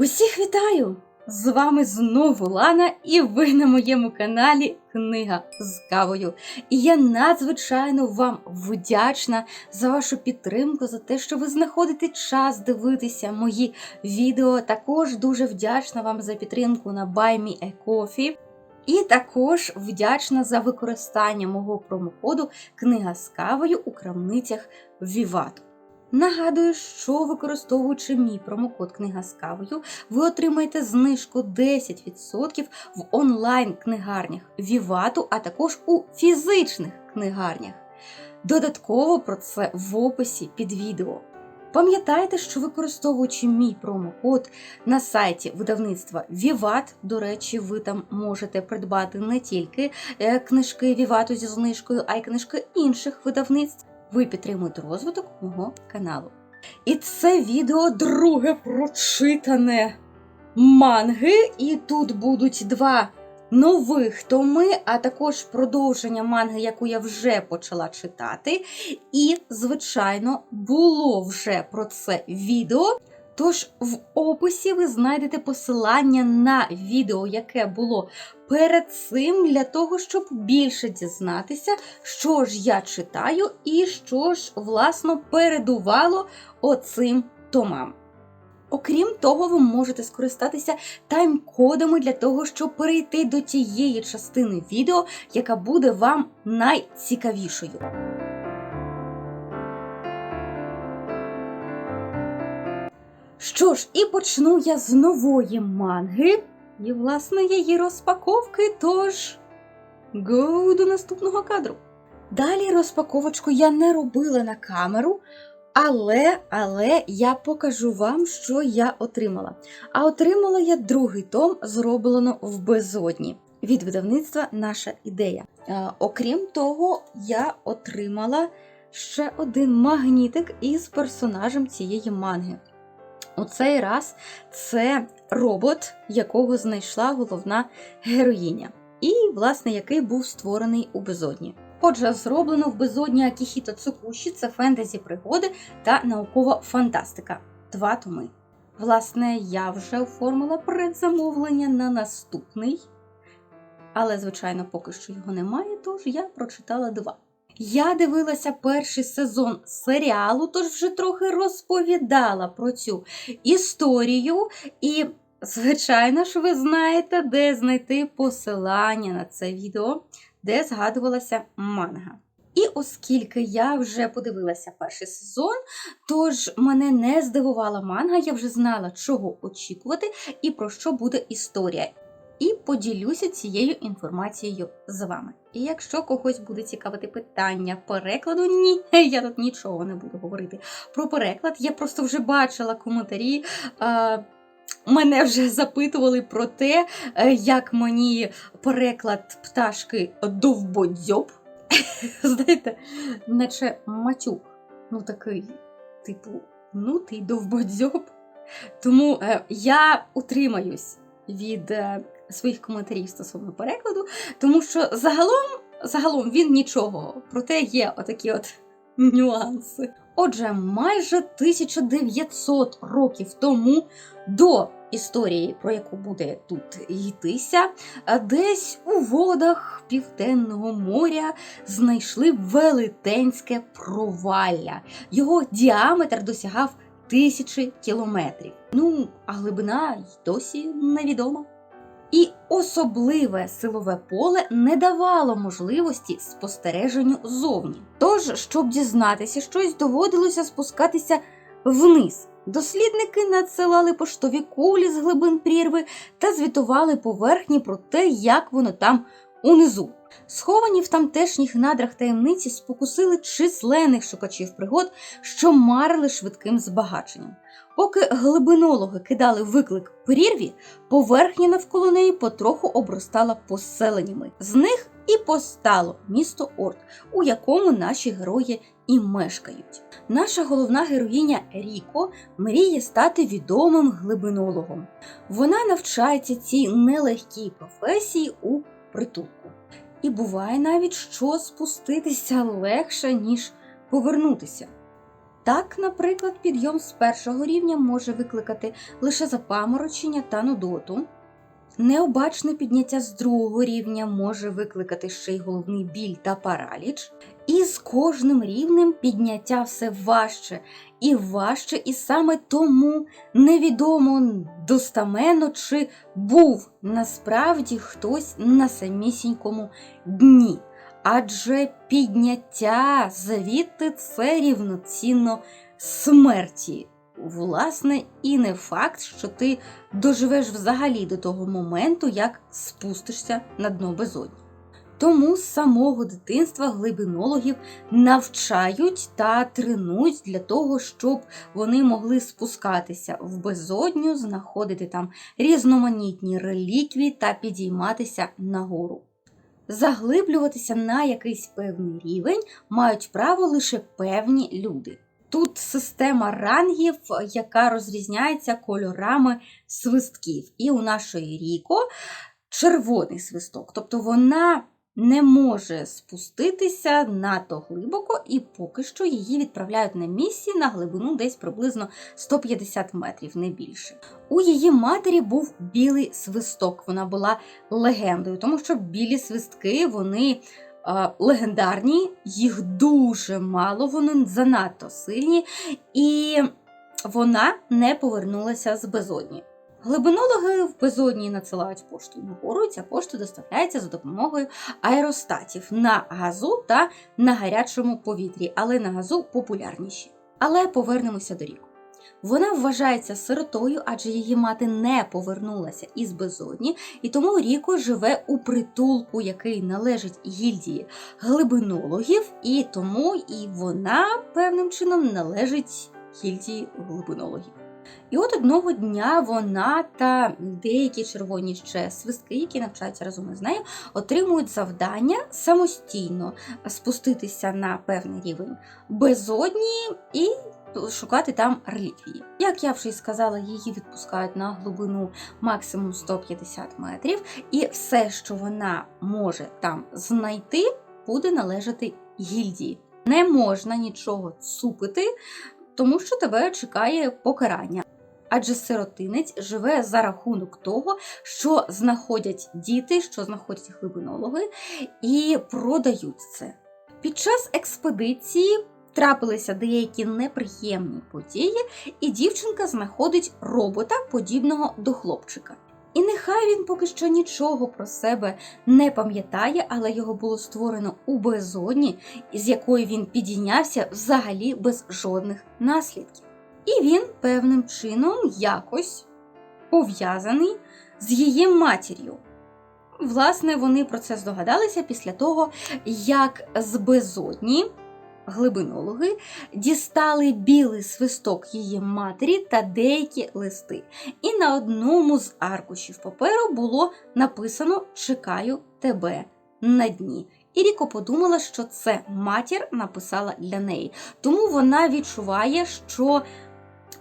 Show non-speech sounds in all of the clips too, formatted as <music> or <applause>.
Усіх вітаю! З вами знову Лана, і ви на моєму каналі Книга з кавою. І я надзвичайно вам вдячна за вашу підтримку, за те, що ви знаходите час дивитися мої відео. Також дуже вдячна вам за підтримку на Buy Me a Coffee. І також вдячна за використання мого промокоду Книга з кавою у крамницях Vivato. Нагадую, що використовуючи мій промокод Книга з кавою, ви отримаєте знижку 10% в онлайн-книгарнях Вівату, а також у фізичних книгарнях. Додатково про це в описі під відео. Пам'ятайте, що використовуючи мій промокод на сайті видавництва Віват, до речі, ви там можете придбати не тільки е, книжки Вівату зі знижкою, а й книжки інших видавництв ви підтримуєте розвиток мого каналу. І це відео друге прочитане манги, і тут будуть два нових томи, а також продовження манги, яку я вже почала читати. І, звичайно, було вже про це відео. Тож в описі ви знайдете посилання на відео, яке було перед цим, для того, щоб більше дізнатися, що ж я читаю і що ж, власно, передувало оцим томам. Окрім того, ви можете скористатися тайм-кодами для того, щоб перейти до тієї частини відео, яка буде вам найцікавішою. Що ж, і почну я з нової манги, і, власне, її розпаковки, тож go до наступного кадру. Далі розпаковочку я не робила на камеру, але, але я покажу вам, що я отримала. А отримала я другий том, зроблено в безодні. Від видавництва наша ідея. Е, окрім того, я отримала ще один магнітик із персонажем цієї манги. У цей раз це робот, якого знайшла головна героїня, і, власне, який був створений у безодні. Отже, зроблено в безодні Акіхіто Цукуші це фентезі пригоди та наукова фантастика. Два томи. Власне, я вже оформила предзамовлення на наступний, але, звичайно, поки що його немає, тож я прочитала два. Я дивилася перший сезон серіалу, тож вже трохи розповідала про цю історію. І, звичайно ж, ви знаєте, де знайти посилання на це відео, де згадувалася манга. І оскільки я вже подивилася перший сезон, тож мене не здивувала манга, я вже знала, чого очікувати і про що буде історія і поділюся цією інформацією з вами. І якщо когось буде цікавити питання перекладу, ні, <laughs> я тут нічого не буду говорити про переклад. Я просто вже бачила коментарі. Е Мене вже запитували про те, е, як мені переклад пташки довбодзьоб. <laughs> Знаєте, наче матюк. Ну, такий, типу, ну ти довбодзьоб. Тому е, я утримаюсь від е, своїх коментарів стосовно перекладу, тому що загалом, загалом він нічого, проте є отакі от нюанси. Отже, майже 1900 років тому до історії, про яку буде тут йтися, десь у водах Південного моря знайшли велетенське провалля. Його діаметр досягав тисячі кілометрів. Ну, а глибина й досі невідома. І особливе силове поле не давало можливості спостереженню зовні. Тож, щоб дізнатися щось, доводилося спускатися вниз. Дослідники надсилали поштові кулі з глибин прірви та звітували поверхні про те, як воно там унизу. Сховані в тамтешніх надрах таємниці спокусили численних шукачів пригод, що марили швидким збагаченням. Поки глибинологи кидали виклик прірві, поверхня навколо неї потроху обростала поселеннями. З них і постало місто Орт, у якому наші герої і мешкають. Наша головна героїня Ріко мріє стати відомим глибинологом. Вона навчається цій нелегкій професії у притулку. І буває навіть що спуститися легше, ніж повернутися. Так, наприклад, підйом з першого рівня може викликати лише запаморочення та нудоту. Необачне підняття з другого рівня може викликати ще й головний біль та параліч. І з кожним рівнем підняття все важче і важче, і саме тому невідомо достаменно, чи був насправді хтось на самісінькому дні. Адже підняття звідти це рівноцінно смерті. Власне, і не факт, що ти доживеш взагалі до того моменту, як спустишся на дно безодні. Тому з самого дитинства глибинологів навчають та тренують для того, щоб вони могли спускатися в безодню, знаходити там різноманітні реліквії та підійматися нагору. Заглиблюватися на якийсь певний рівень мають право лише певні люди. Тут система рангів, яка розрізняється кольорами свистків. І у нашої Ріко червоний свисток. Тобто вона не може спуститися надто глибоко, і поки що її відправляють на місії на глибину десь приблизно 150 метрів, не більше. У її матері був білий свисток. Вона була легендою, тому що білі свистки вони е, легендарні, їх дуже мало, вони занадто сильні, і вона не повернулася з безодні. Глибинологи в безодні надсилають пошту нагору, і ця пошта доставляється за допомогою аеростатів на газу та на гарячому повітрі, але на газу популярніші. Але повернемося до ріку. Вона вважається сиротою, адже її мати не повернулася із безодні, і тому Ріко живе у притулку, який належить гільдії глибинологів, і тому і вона певним чином належить гільдії глибинологів. І от одного дня вона та деякі червоні ще свистки, які навчаються разом із нею, отримують завдання самостійно спуститися на певний рівень безодні і шукати там реліквії. Як я вже й сказала, її відпускають на глибину максимум 150 метрів, і все, що вона може там знайти, буде належати гільдії. Не можна нічого цупити, тому що тебе чекає покарання. Адже сиротинець живе за рахунок того, що знаходять діти, що знаходять глибинологи, і продають це. Під час експедиції трапилися деякі неприємні події, і дівчинка знаходить робота, подібного до хлопчика. І нехай він поки що нічого про себе не пам'ятає, але його було створено у безодні, з якої він підійнявся взагалі без жодних наслідків. І він певним чином якось пов'язаний з її матір'ю. Власне, вони про це здогадалися після того, як з безодні глибинологи дістали білий свисток її матері та деякі листи. І на одному з аркушів паперу було написано Чекаю тебе на дні. І Ріко подумала, що це матір написала для неї. Тому вона відчуває, що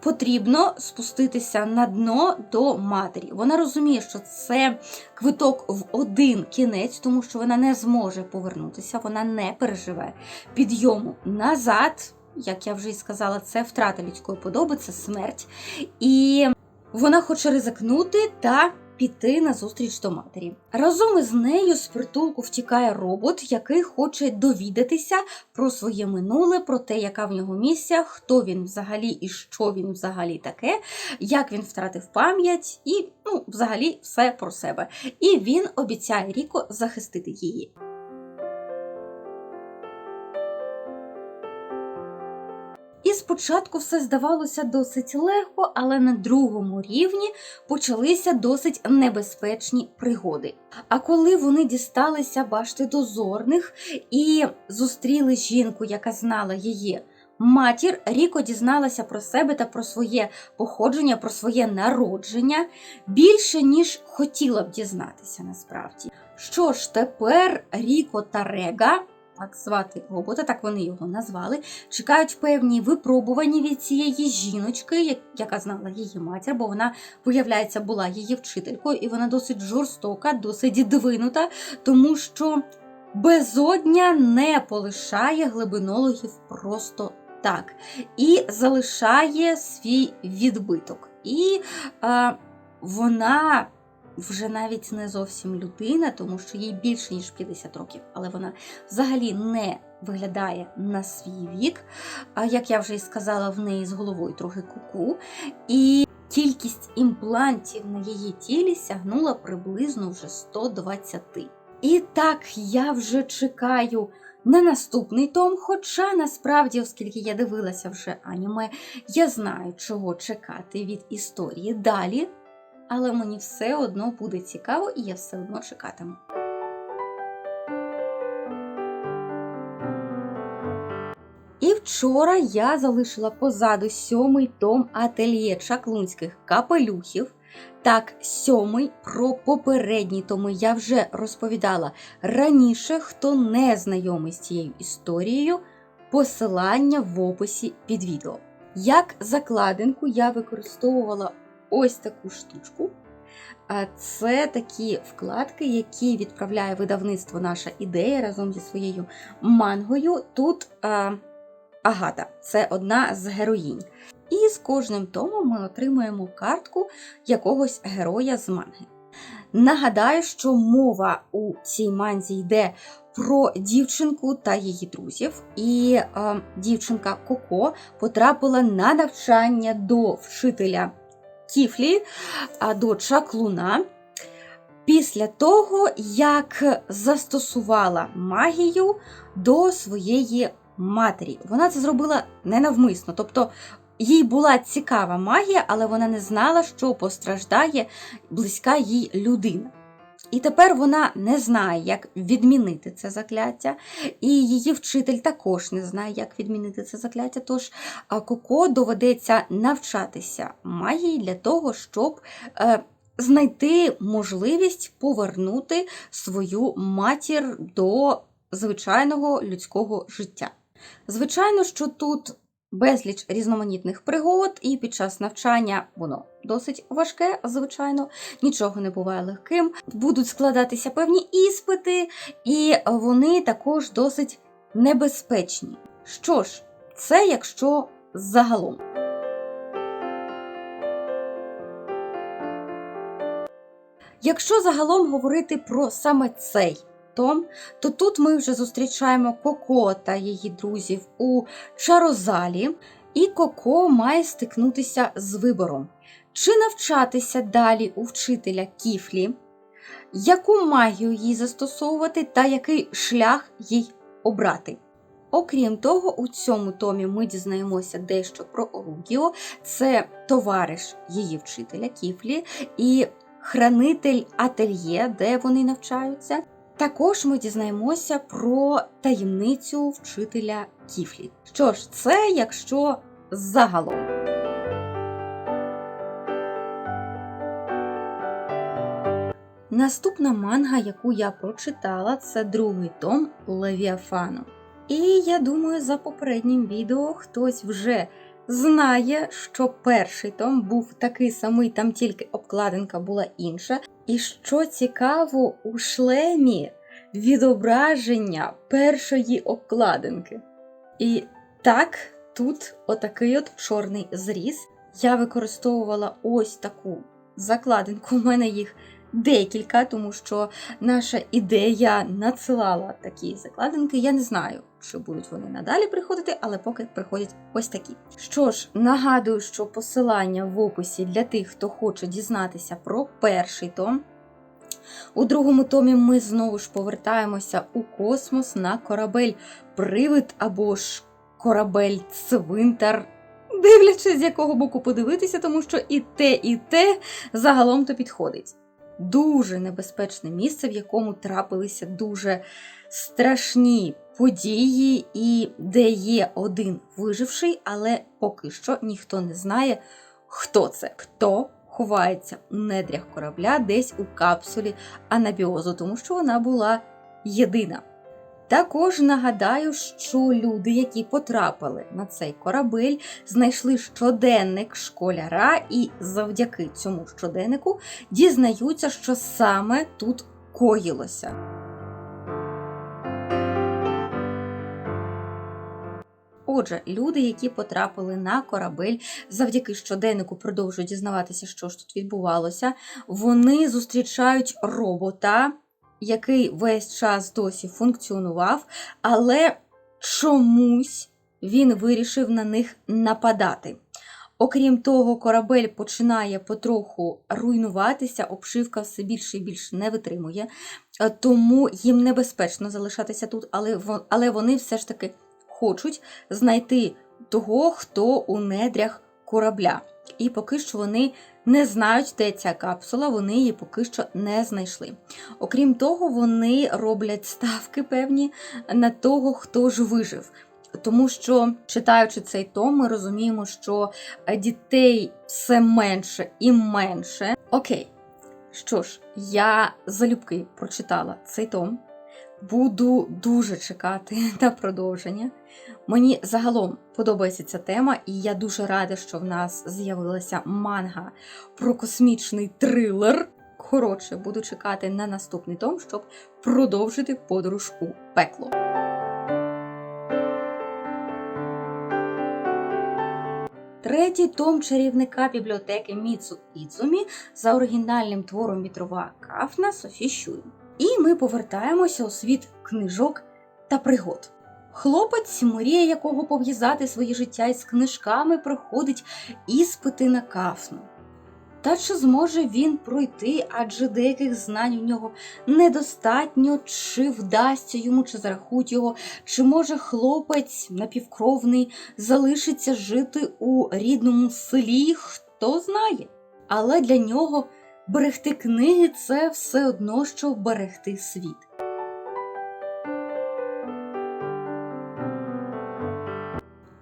потрібно спуститися на дно до матері. Вона розуміє, що це квиток в один кінець, тому що вона не зможе повернутися, вона не переживе підйому назад. Як я вже й сказала, це втрата людської подоби, це смерть. І вона хоче ризикнути та піти на зустріч до матері. Разом із нею з притулку втікає робот, який хоче довідатися про своє минуле, про те, яка в нього місія, хто він взагалі і що він взагалі таке, як він втратив пам'ять і ну, взагалі все про себе. І він обіцяє Ріко захистити її. Спочатку все здавалося досить легко, але на другому рівні почалися досить небезпечні пригоди. А коли вони дісталися башти дозорних і зустріли жінку, яка знала її матір, Ріко дізналася про себе та про своє походження, про своє народження більше, ніж хотіла б дізнатися насправді. Що ж, тепер Ріко та Рега так звати робота, так вони його назвали, чекають певні випробування від цієї жіночки, яка знала її матір, бо вона, виявляється, була її вчителькою, і вона досить жорстока, досить двинута, тому що безодня не полишає глибинологів просто Так, і залишає свій відбиток. І е, вона вже навіть не зовсім людина, тому що їй більше ніж 50 років, але вона взагалі не виглядає на свій вік. А як я вже і сказала, в неї з головою трохи куку. І кількість імплантів на її тілі сягнула приблизно вже 120. І так я вже чекаю на наступний том. Хоча насправді, оскільки я дивилася вже аніме, я знаю, чого чекати від історії далі. Але мені все одно буде цікаво, і я все одно чекатиму. І вчора я залишила позаду сьомий том ательє чаклунських капелюхів. Так, сьомий про попередні томи я вже розповідала раніше, хто не знайомий з цією історією, посилання в описі під відео. Як закладинку я використовувала ось таку штучку. Це такі вкладки, які відправляє видавництво наша ідея разом зі своєю мангою. Тут а, Агата це одна з героїнь. І з кожним томом ми отримуємо картку якогось героя з манги. Нагадаю, що мова у цій манзі йде про дівчинку та її друзів. І е, дівчинка Коко потрапила на навчання до вчителя Кіфлі, а, до чаклуна. Після того, як застосувала магію до своєї матері. Вона це зробила ненавмисно. Тобто їй була цікава магія, але вона не знала, що постраждає близька їй людина. І тепер вона не знає, як відмінити це закляття, і її вчитель також не знає, як відмінити це закляття. Тож Коко доведеться навчатися магії для того, щоб е, знайти можливість повернути свою матір до звичайного людського життя. Звичайно, що тут безліч різноманітних пригод, і під час навчання воно досить важке, звичайно, нічого не буває легким. Будуть складатися певні іспити, і вони також досить небезпечні. Що ж, це якщо загалом. Якщо загалом говорити про саме цей том, то тут ми вже зустрічаємо Коко та її друзів у Чарозалі, і Коко має стикнутися з вибором, чи навчатися далі у вчителя Кіфлі, яку магію їй застосовувати та який шлях їй обрати. Окрім того, у цьому томі ми дізнаємося дещо про Оругіо, це товариш її вчителя Кіфлі і хранитель ательє, де вони навчаються. Також ми дізнаємося про таємницю вчителя Кіфлі. Що ж, це якщо загалом. Наступна манга, яку я прочитала, це другий том Левіафану. І я думаю, за попереднім відео хтось вже знає, що перший том був такий самий, там тільки обкладинка була інша. І що цікаво, у шлемі відображення першої обкладинки. І так, тут отакий от чорний зріз. Я використовувала ось таку закладинку. У мене їх декілька, тому що наша ідея надсилала такі закладинки. Я не знаю, чи будуть вони надалі приходити, але поки приходять ось такі. Що ж, нагадую, що посилання в описі для тих, хто хоче дізнатися про перший том. У другому томі ми знову ж повертаємося у космос на корабель Привид або ж корабель Цвинтар. Дивлячись, з якого боку подивитися, тому що і те, і те загалом то підходить. Дуже небезпечне місце, в якому трапилися дуже страшні події, і де є один виживший, але поки що ніхто не знає, хто це, хто ховається у недрях корабля десь у капсулі анабіозу, тому що вона була єдина. Також нагадаю, що люди, які потрапили на цей корабель, знайшли щоденник школяра, і завдяки цьому щоденнику дізнаються, що саме тут коїлося. Отже, люди, які потрапили на корабель, завдяки щоденнику продовжують дізнаватися, що ж тут відбувалося. Вони зустрічають робота, який весь час досі функціонував, але чомусь він вирішив на них нападати. Окрім того, корабель починає потроху руйнуватися, обшивка все більше і більше не витримує, е, тому їм небезпечно залишатися тут, але вони все ж таки хочуть знайти того, хто у недрях корабля. І поки що вони не знають, де ця капсула, вони її поки що не знайшли. Окрім того, вони роблять ставки певні на того, хто ж вижив. Тому що, читаючи цей том, ми розуміємо, що дітей все менше і менше. Окей, що ж, я залюбки прочитала цей том. Буду дуже чекати <laughs> на продовження. Мені загалом подобається ця тема, і я дуже рада, що в нас з'явилася манга про космічний трилер. Коротше, буду чекати на наступний том, щоб продовжити подорож у пекло. Третій том чарівника бібліотеки Міцу Іцумі за оригінальним твором вітрова кафна Софі Щуй. І ми повертаємося у світ книжок та пригод. Хлопець, мрія якого пов'язати своє життя із книжками, проходить іспити на кафну. Та чи зможе він пройти, адже деяких знань у нього недостатньо, чи вдасться йому, чи зарахують його, чи може хлопець напівкровний залишиться жити у рідному селі, хто знає. Але для нього берегти книги це все одно, що берегти світ.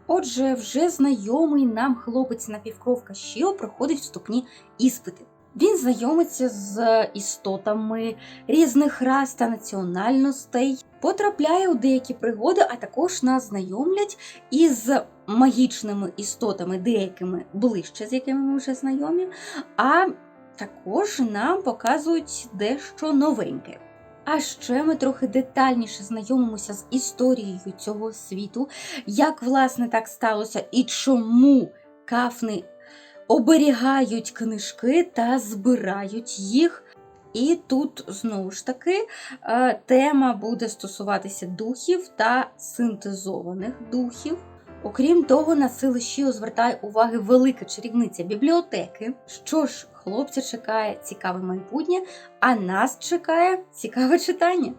Отже, вже знайомий нам хлопець напівкровка Шіо проходить вступні іспити. Він знайомиться з істотами різних рас та національностей, потрапляє у деякі пригоди, а також нас знайомлять із магічними істотами, деякими ближче, з якими ми вже знайомі, а також нам показують дещо новеньке. А ще ми трохи детальніше знайомимося з історією цього світу, як власне так сталося і чому кафни оберігають книжки та збирають їх. І тут знову ж таки е, тема буде стосуватися духів та синтезованих духів. Окрім того, на сили Шіо звертає уваги велика чарівниця бібліотеки. Що ж, хлопця чекає цікаве майбутнє, а нас чекає цікаве читання.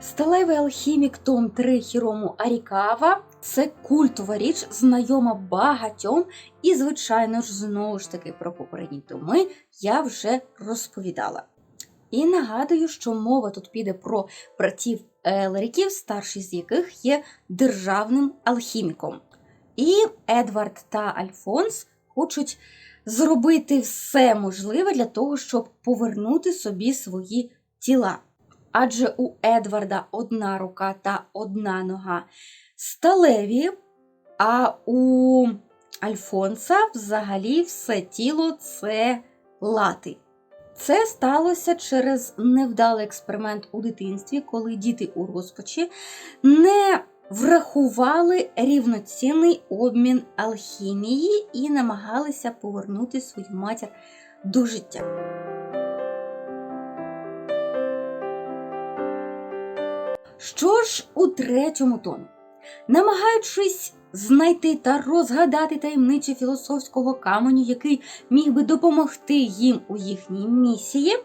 Сталевий алхімік Том 3 Хірому Арікава це культова річ, знайома багатьом, і, звичайно ж, знову ж таки про попередні томи я вже розповідала. І нагадую, що мова тут піде про братів Елеріків, старший з яких є державним алхіміком. І Едвард та Альфонс хочуть зробити все можливе для того, щоб повернути собі свої тіла. Адже у Едварда одна рука та одна нога сталеві, а у Альфонса взагалі все тіло це лати. Це сталося через невдалий експеримент у дитинстві, коли діти у розпачі не врахували рівноцінний обмін алхімії і намагалися повернути свою матір до життя. Що ж у третьому томі? Намагаючись знайти та розгадати таємницю філософського каменю, який міг би допомогти їм у їхній місії,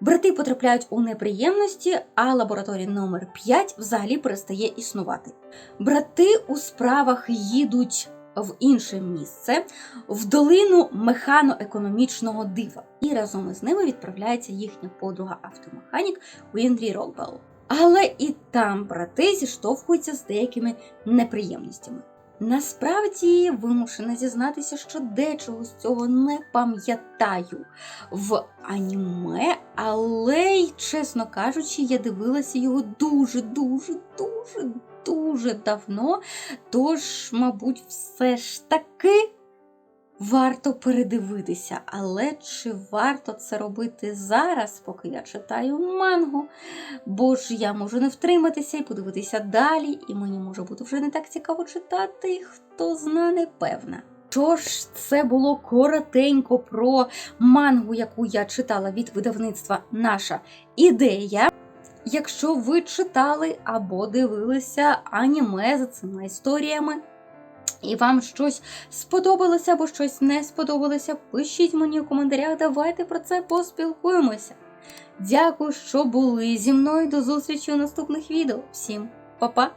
брати потрапляють у неприємності, а лабораторія номер 5 взагалі перестає існувати. Брати у справах їдуть в інше місце, в долину механо-економічного дива, і разом із ними відправляється їхня подруга автомеханік Уіндрі Рокбелл. Але і там брати зіштовхуються з деякими неприємностями. Насправді вимушена зізнатися, що дечого з цього не пам'ятаю в аніме, але й, чесно кажучи, я дивилася його дуже, дуже, дуже, дуже давно. Тож, мабуть, все ж таки варто передивитися. Але чи варто це робити зараз, поки я читаю мангу? Бо ж я можу не втриматися і подивитися далі, і мені може бути вже не так цікаво читати, хто зна, не певна. Що ж, це було коротенько про мангу, яку я читала від видавництва Наша ідея. Якщо ви читали або дивилися аніме за цими історіями, і вам щось сподобалося або щось не сподобалося, пишіть мені у коментарях, давайте про це поспілкуємося. Дякую, що були зі мною. До зустрічі у наступних відео. Всім па-па!